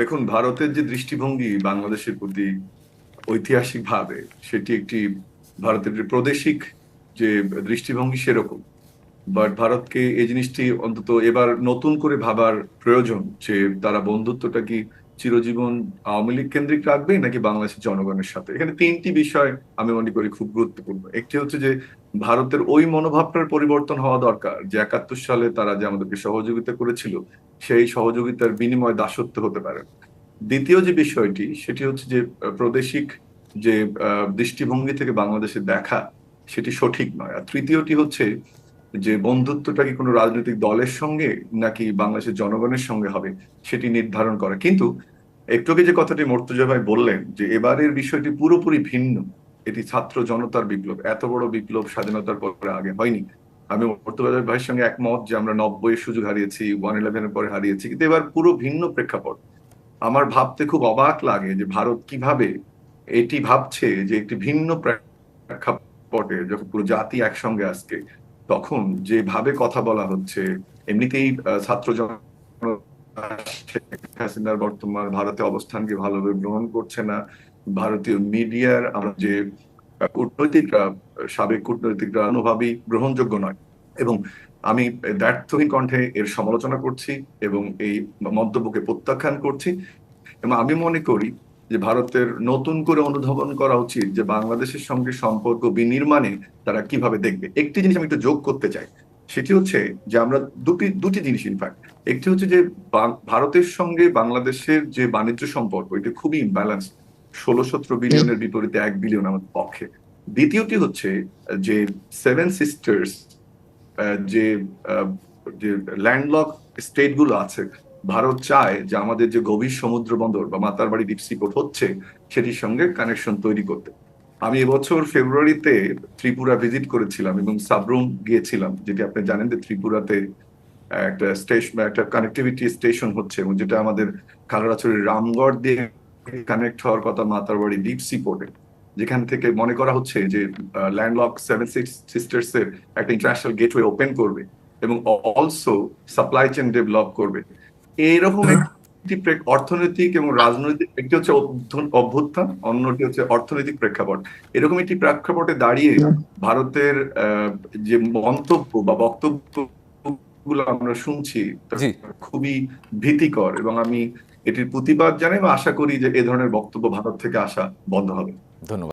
দেখুন, ভারতের যে দৃষ্টিভঙ্গি বাংলাদেশের প্রতি ঐতিহাসিকভাবে, সেটি একটি ভারতের প্রাদেশিক যে দৃষ্টিভঙ্গি সেরকম। বাট ভারতকে এই জিনিসটি অন্তত এবার নতুন করে ভাবার প্রয়োজন যে তারা বন্ধুত্বটা কি চিরজীবন আওয়ামী লীগ কেন্দ্রিক রাখবে নাকি বাংলাদেশের জনগণের সাথে? এখানে তিনটি বিষয় আমি মনে করি খুব গুরুত্বপূর্ণ। একটি হচ্ছে যে ভারতের ওই মনোভাবটার পরিবর্তন হওয়া দরকার যে একাত্তর সালে তারা যে আমাদেরকে সহযোগিতা করেছিল, সেই সহযোগিতার বিনিময় দাসত্ব হতে পারে। দ্বিতীয় যে বিষয়টি, সেটি হচ্ছে যে প্রাদেশিক যে দৃষ্টিভঙ্গি থেকে বাংলাদেশে দেখা, সেটি সঠিক নয়। আর তৃতীয়টি হচ্ছে যে বন্ধুত্বটা কি কোনো রাজনৈতিক দলের সঙ্গে নাকি বাংলাদেশের জনগণের সঙ্গে হবে, সেটি নির্ধারণ করা। কিন্তু একটু আগে যে কথাটি মর্তুজা ভাই বললেন যে এবারের বিষয়টি পুরোপুরি ভিন্ন, এটি ছাত্র জনতার বিপ্লব, এত বড় বিপ্লব স্বাধীনতার পরে আগে হয়নি। আমি মর্তুজা ভাইয়ের সঙ্গে একমত যে আমরা নব্বই সুযোগ হারিয়েছি, ওয়ান ইলেভেনের পরে হারিয়েছি, কিন্তু এবার পুরো ভিন্ন প্রেক্ষাপট। আমার ভাবতে খুব অবাক লাগে যে ভারত কীভাবে এটি ভাবছে যে একটি ভিন্ন প্রেক্ষাপটে যখন পুরো জাতি একসঙ্গে আজকে, তখন যেভাবে কথা বলা হচ্ছে, এমনিতেই ছাত্র হাসিনার বর্তমান ভারতে অবস্থানকে ভালোভাবে গ্রহণ করছে না। ভারতীয় মিডিয়ার আমরা যে, কূটনৈতিকরা, সাবেক কূটনৈতিকরা অনুভাবী গ্রহণযোগ্য নয়। এবং আমি দ্ব্যর্থহীন কণ্ঠে এর সমালোচনা করছি এবং এই মন্তব্যকে প্রত্যাখ্যান করছি। এবং আমি মনে করি যে ভারতের নতুন করে অনুধাবন করা উচিত যে বাংলাদেশের সঙ্গে সম্পর্ক বিনির্মাণে তারা কীভাবে দেখবে। একটি জিনিস আমি একটু যোগ করতে চাই। সেটি হচ্ছে যে আমরা দুটি দুটি জিনিস ইনফ্যাক্ট একটি হচ্ছে যে ভারতের সঙ্গে বাংলাদেশের যে বাণিজ্য সম্পর্ক, এটা খুবই ইমব্যালেন্স ষোলো সতেরো বিলিয়নের বিপরীতে এক বিলিয়ন আমাদের পক্ষে। দ্বিতীয়টি হচ্ছে যে সেভেন সিস্টার্স যে যে ল্যান্ডলক স্টেটগুলো আছে, ভারত চায় যে আমাদের যে গভীর সমুদ্র বন্দর বা মাতারবাড়ি ডিপ সি পোর্ট হচ্ছে, সেটির সঙ্গে কানেকশন তৈরি করতে। আমি এবছর ফেব্রুয়ারিতে ত্রিপুরা ভিজিট করেছিলাম এবং সাবরুম গিয়েছিলাম যেটি আপনি জানেন যে ত্রিপুরাতে একটা স্টেশন একটা কানেক্টিভিটি স্টেশন হচ্ছে এবং যেটা আমাদের খাগড়াছড়ির রামগড় দিয়ে কানেক্ট হওয়ার কথা মাতারবাড়ি ডিপ সি পোর্টে যেখান থেকে মনে করা হচ্ছে যে ল্যান্ডলক সেভেন সিক্স সিস্টার্স এর একটা ইন্টারন্যাশনাল গেটওয়ে ওপেন করবে এবং অলসো সাপ্লাই চেন ডেভেলপ করবে। এইরকম একটি অর্থনৈতিক এবং রাজনৈতিক একটি হচ্ছে অভ্যুত্থান- অন্যটি হচ্ছে অর্থনৈতিক প্রেক্ষাপট। এরকম একটি প্রেক্ষাপটে দাঁড়িয়ে ভারতের আহ, যে মন্তব্য বা বক্তব্যগুলো আমরা শুনছি খুবই ভীতিকর এবং আমি এটির প্রতিবাদ জানাই এবং আশা করি যে এ ধরনের বক্তব্য ভারত থেকে আসা বন্ধ হবে। ধন্যবাদ।